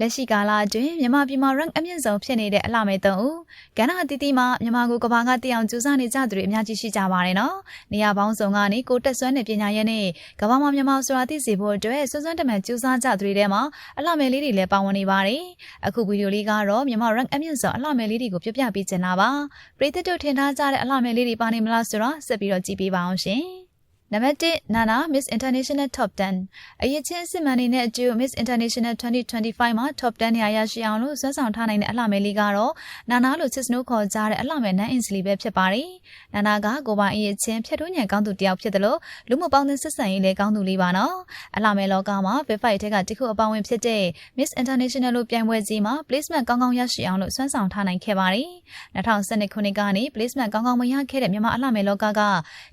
လက်ရှိကာလအတွင်းမြန်မာပြည်မှာ rank အမြင့်ဆုံးဖြစ်နေတဲ့အလှမဲ့သုံးဦးကဏ္ဍအသီးသီးမှာမြန်မာကိုကမ္ဘာကတည်အောင်ကြိုးစားနေကြသူတွေအများကြီးရှိကြပါတယ်နော်။နေရာပေါင်းစုံကနေကိုတက်ဆွမ်းတဲ့ပညာရေးနဲ့ကမ္ဘာမှာမြန်မာဆိုတာသိစေဖို့အတွက်စွမ်းစွမ်းတမန်ကြိုးစားကြသူတွေထဲမှာအလှမဲ့လေးတွေလည်းပါဝင်နေပါတယ်။အခုဗီဒီယိုလေးကတော့မြန်မာ rank အမြင့်ဆုံးအလှမဲ့လေးတွေကိုပြပြပေးချင်တာပါ။ပရိသတ်တို့ထင်ထားကြတဲ့အလှမဲ့လေးတွေပါနေမလားဆိုတော့ဆက်ပြီးတော့ကြည့်ပေးပါအောင်ရှင်။ နံပါတ်1နာနာ Miss International Top 10အရေးချင်းစစ်မှန်နေတဲ့အကျိုး Miss International 2025မှာ Top 10နေရာရရှိအောင်လို့ဆွမ်းဆောင်ထားနိုင်တဲ့အလှမယ်လေးကတော့နာနာလို့ချစ်စနိုးခေါ်ကြတဲ့အလှမယ်နန်းအင်စလီပဲဖြစ်ပါတယ်။နာနာကကိုပိုင်အရေးချင်းဖြတ်တွင်းညံကောင်းသူတယောက်ဖြစ်တယ်လို့လူမှုပေါင်းသင်းဆက်ဆံရေးလည်းကောင်းသူလေးပါနော်။အလှမယ်လောကမှာ Big Five ထဲကတခုအပေါင်းဝင်ဖြစ်တဲ့ Miss International လို့ပြိုင်ပွဲကြီးမှာ placement ကောင်းကောင်းရရှိအောင်လို့ဆွမ်းဆောင်ထားနိုင်ခဲ့ပါတယ်။2012ခုနှစ်ကနေ placement ကောင်းကောင်းမရခဲ့တဲ့မြန်မာအလှမယ်လောကက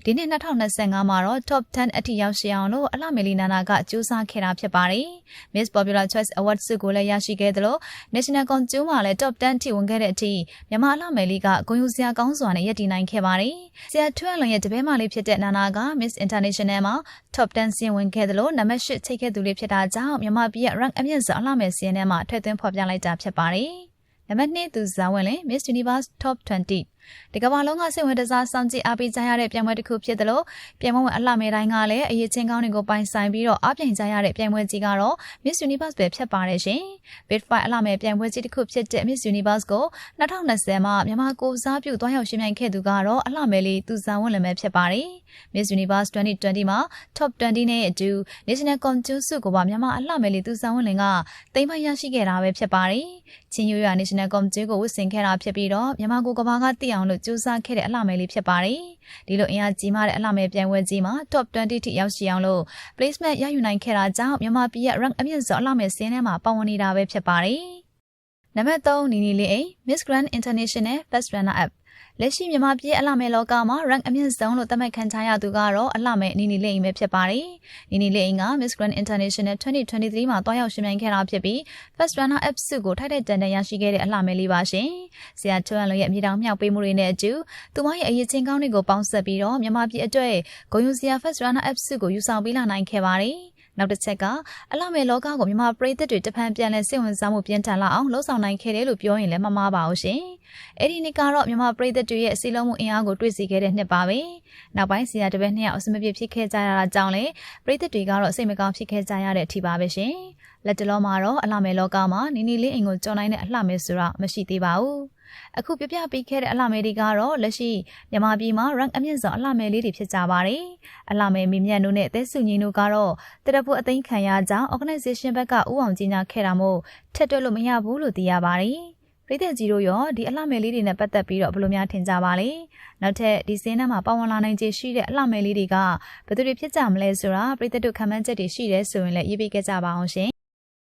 ဒီနှစ်2025မှာတော့ top 10အထိရောက်ရှိအောင်လို့အလှမေလီနာနာကကြိုးစားခဲ့တာဖြစ်ပါတယ်။ Miss Popular Choice Award ဆုကိုလည်းရရှိခဲ့သလို National Consumer မှာလည်း top 10အထိဝင်ခဲ့တဲ့အထိမြန်မာအလှမေလီကဂုဏ်ယူစရာကောင်းစွာနဲ့ရည်တည်နိုင်ခဲ့ပါတယ်။ဆရာထွန်းလွန်ရဲ့တပည့်မလေးဖြစ်တဲ့နာနာက Miss International မှာ top 10ဆင်ဝင်ခဲ့သလိုနံပါတ်8ချိတ်ခဲ့သူလေးဖြစ်တာကြောင့်မြန်မာပြည်ရဲ့ rank အမြင့်ဆုံးအလှမေစီးထဲမှာထည့်သွင်းဖော်ပြလိုက်တာဖြစ်ပါတယ်။နံပါတ်2သူဇာဝင်လင် Miss Universe Top 20 ဒီကမ္ဘာလုံးကစိတ်ဝင်တစားစောင့်ကြည့်အားပေးကြရတဲ့ပြိုင်ပွဲတစ်ခုဖြစ်တယ်လို့ပြိုင်ပွဲဝင်အလှမဲတိုင်းကလည်းအရေးချင်းကောင်းတွေကိုပိုင်ဆိုင်ပြီးတော့အားပြိုင်ကြရတဲ့ပြိုင်ပွဲကြီးကတော့ Miss Universe ပဲဖြစ်ပါတယ်ရှင်။ Big Five အလှမဲပြိုင်ပွဲကြီးတစ်ခုဖြစ်တဲ့ Miss Universe ကို2020မှာမြန်မာကိုစားပြုသွားရောက်ရှင်ပြိုင်ခဲ့သူကတော့အလှမဲလေးသူဇာဝန်လည်းပဲဖြစ်ပါတယ်။ Miss Universe 2020မှာ Top 20နဲ့အတူ National Conjure ဆုကိုပါမြန်မာအလှမဲလေးသူဇာဝန်လင်ကတိမ်ပိုင်ရရှိခဲ့တာပဲဖြစ်ပါတယ်။ချင်းရွရ National Conjure ကိုဝတ်ဆင်ခဲ့တာဖြစ်ပြီးတော့မြန်မာကိုကဘာကတည်အောင်လို့ကြိုးစားခဲ့တဲ့အလှမယ်လေးဖြစ်ပါတယ်။ဒီလိုအင်အားကြီးမားတဲ့အလှမယ်ပြိုင်ပွဲကြီးမှာ top 20ထိရောက်ရှိအောင်လို့ placement ရယူနိုင်ခဲ့တာကြောင့်မြန်မာပြည်ရဲ့ rank အမြင့်ဆုံးအလှမယ်စင်းထဲမှာပါဝင်နေတာပဲဖြစ်ပါတယ်။နံပါတ်3နီနီလေးအိမ် Miss Grand International Best Runner Up လက်ရှိမြန်မာပြည်အလှမဲလောကမှာ rank အမြင့်ဆုံးလို့သတ်မှတ်ခံထားရသူကတော့အလှမဲနီနီလေးအိမ်ပဲဖြစ်ပါတယ်။နီနီလေးအိမ်က Miss Grand International 2023မှာတွားရောက်ရှင်ပြိုင်ခဲ့တာဖြစ်ပြီး First Runner Up ဆုကိုထိုက်တဲ့တန်တန်ရရှိခဲ့တဲ့အလှမဲလေးပါရှင်။ဆရာချွန်းလွန်ရဲ့အမြင့်တောင်မြောက်ပေးမှုတွေနဲ့အတူသူမရဲ့အရေးချင်းကောင်းတွေကိုပေါင်းစပ်ပြီးတော့မြန်မာပြည်အတွက်ဂုဏ်ယူစရာ First Runner Up ဆုကိုယူဆောင်ပေးလာနိုင်ခဲ့ပါတယ်။ နောက်တစ်ချက်က အလှမဲ့လောကကိုမြန်မာပရိသတ်တွေတဖန်ပြန်လဲစိတ်ဝင်စားမှုပြင်းထန်လာအောင်လှုံ့ဆော်နိုင်ခဲ့တယ်လို့ပြောရင်လည်းမမှားပါဘူးရှင်။အဲ့ဒီနှစ်ကတော့မြန်မာပရိသတ်တွေရဲ့စီလုံးမှုအင်အားကိုတွေ့စီခဲ့တဲ့နှစ်ပါပဲ။နောက်ပိုင်းဆရာတပည့်နှစ်ယောက်အစမပြဖြစ်ခဲ့ကြရတာကြောင့်လေပရိသတ်တွေကတော့စိတ်မကောင်းဖြစ်ခဲ့ကြရတဲ့အထိပါပဲရှင်။လက်တလုံးမှာတော့အလှမဲ့လောကမှာနီနီလေးအိမ်ကိုကြော်နိုင်တဲ့အလှမဲ့ဆိုတာမရှိသေးပါဘူး။ အခုပြပြပေးခဲ့တဲ့အလှမဲတွေကတော့လက်ရှိမြန်မာပြည်မှာ rank အမြင့်ဆုံးအလှမဲလေးတွေဖြစ်ကြပါတယ်။အလှမဲမီမြတ်တို့နဲ့တဲစုငင်းတို့ကတော့တရဖို့အသိခံရကြောင်း organization ဘက်ကဥအောင်ကြီးညာခဲ့တာမို့ထက်တွက်လို့မရဘူးလို့သိရပါတယ်။ပြည်သက်ကြီးတို့ရောဒီအလှမဲလေးတွေနဲ့ပတ်သက်ပြီးတော့ဘယ်လိုများထင်ကြပါလဲ။နောက်ထပ်ဒီစင်းထဲမှာပါဝင်လာနိုင်ခြေရှိတဲ့အလှမဲလေးတွေကဘယ်သူတွေဖြစ်ကြမလဲဆိုတာပြည်သက်တို့ခံမှန်းချက်တွေရှိတယ်ဆိုရင်လည်းရေးပေးခဲ့ကြပါအောင်ရှင်